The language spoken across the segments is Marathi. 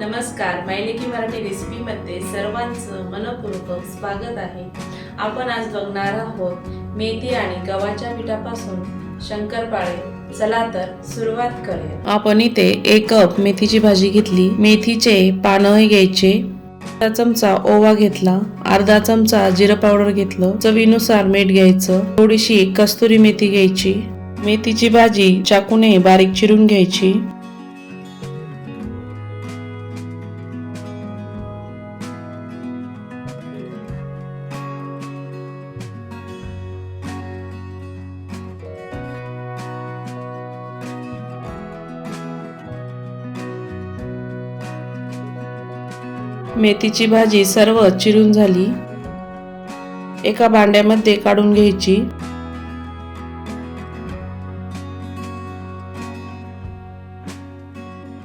नमस्कार मायलेकी मराठी रेसिपीमध्ये सर्वांचं मनपूर्वक स्वागत आहे. आपण आज बघणार आहोत मेथी आणि गव्हाच्या पिठापासून शंकरपाळे. चला तर सुरुवात करूया. आपण इथे एक कप मेथीची भाजी घेतली. मेथीचे पानं घ्यायचे. अर्धा चमचा ओवा घेतला. अर्धा चमचा जिरं पावडर घेतलं. चवीनुसार मीठ घ्यायचं. थोडीशी कस्तुरी मेथी घ्यायची. मेथीची भाजी चाकूने बारीक चिरून घ्यायची. मेथीची भाजी सर्व चिरून झाली. एका भांड्यामध्ये काढून घ्यायची.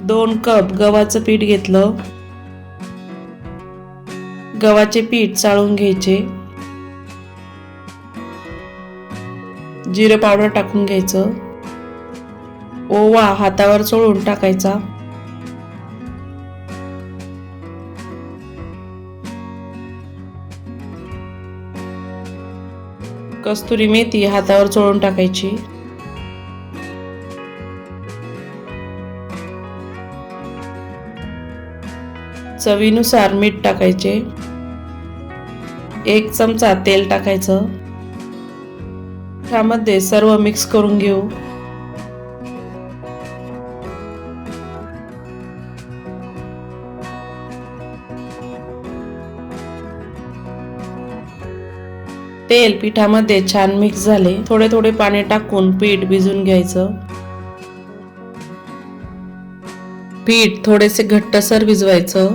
दोन कप गव्हाचं पीठ घेतलं. गव्हाचे पीठ चाळून घ्यायचे. जिरं पावडर टाकून घ्यायचं. ओवा हातावर चोळून टाकायचा. कस्तुरी मेथी हातावर चोळून टाकायची. चवीनुसार मीठ टाकायचे. एक चमचा तेल टाकायचं. त्यामध्ये सर्व मिक्स करून घेऊ. तेल पिठामध्ये छान मिक्स झाले. थोडे थोडे पाणी टाकून पीठ भिजून घ्यायचं. पीठ थोडेसे घट्टसर भिजवायचं.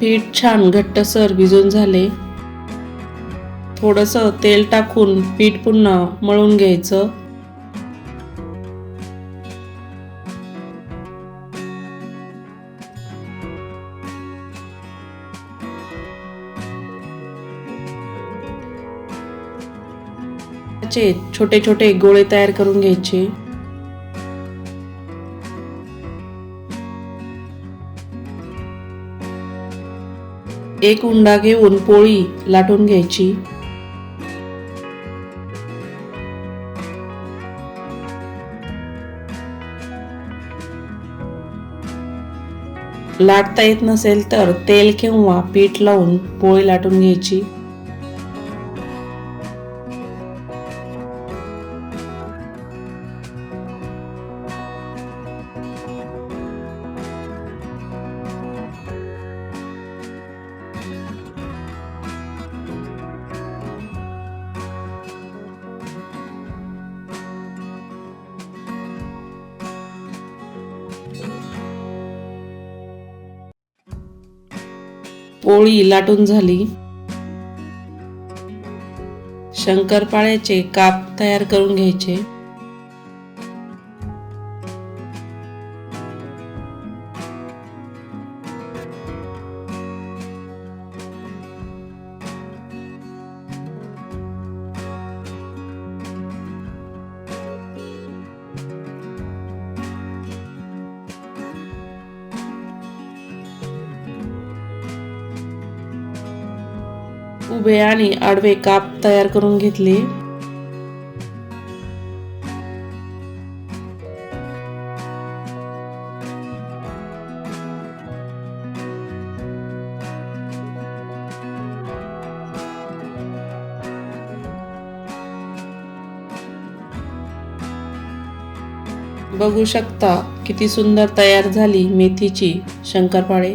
पीठ छान घट्टसर भिजून झाले. थोडंसं तेल टाकून पीठ पुन्हा मळून घ्यायचं. त्याचे छोटे छोटे गोळे तयार करून घ्यायचे. एक उंडा घेऊन पोळी लाटून घ्यायची. लाटता येत नसेल तर तेल किंवा पीठ लावून पोळी लाटून घ्यायची. पोळी लाटून झाली. शंकरपाळ्याचे काप तयार करून घ्यायचे. उभे आणि आडवे काप तयार करून घेतले. बघू शकता किती सुंदर तयार झाली मेथीची शंकरपाळे.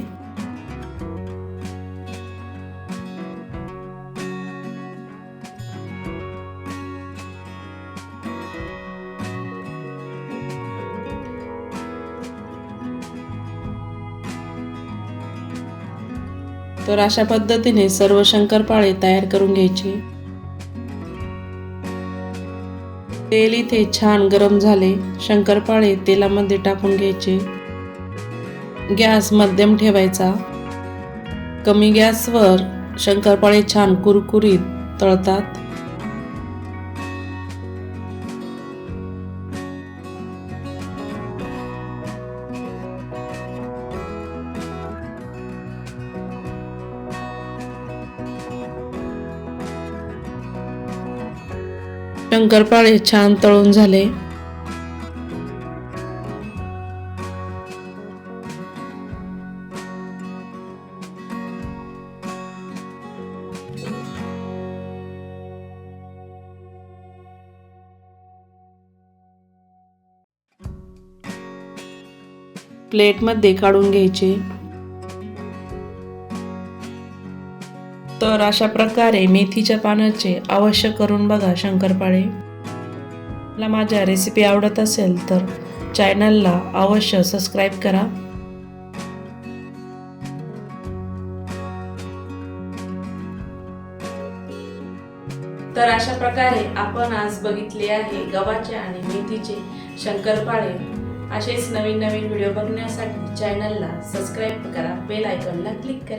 तर अशा पद्धतीने सर्व शंकरपाळे तयार करून घ्यायचे. तेल इथे छान गरम झाले. शंकरपाळे तेलामध्ये टाकून घ्यायचे. गॅस मध्यम ठेवायचा. कमी गॅसवर शंकरपाळे छान कुरकुरीत तळतात. शंकरपाळे छान तळून झाले. प्लेटमध्ये काढून घ्यायचे. तर अशा प्रकारे मेथीच्या पानाचे अवश्य करून बघा शंकरपाळे. मला माझ्या रेसिपी आवडत असेल तर चॅनलला अवश्य सबस्क्राईब करा. तर अशा प्रकारे आपण आज बघितले आहे गव्हाचे आणि मेथीचे शंकरपाळे. असेच नवीन नवीन व्हिडिओ बघण्यासाठी चॅनलला सबस्क्राईब करा बेल आयकॉनला क्लिक करा.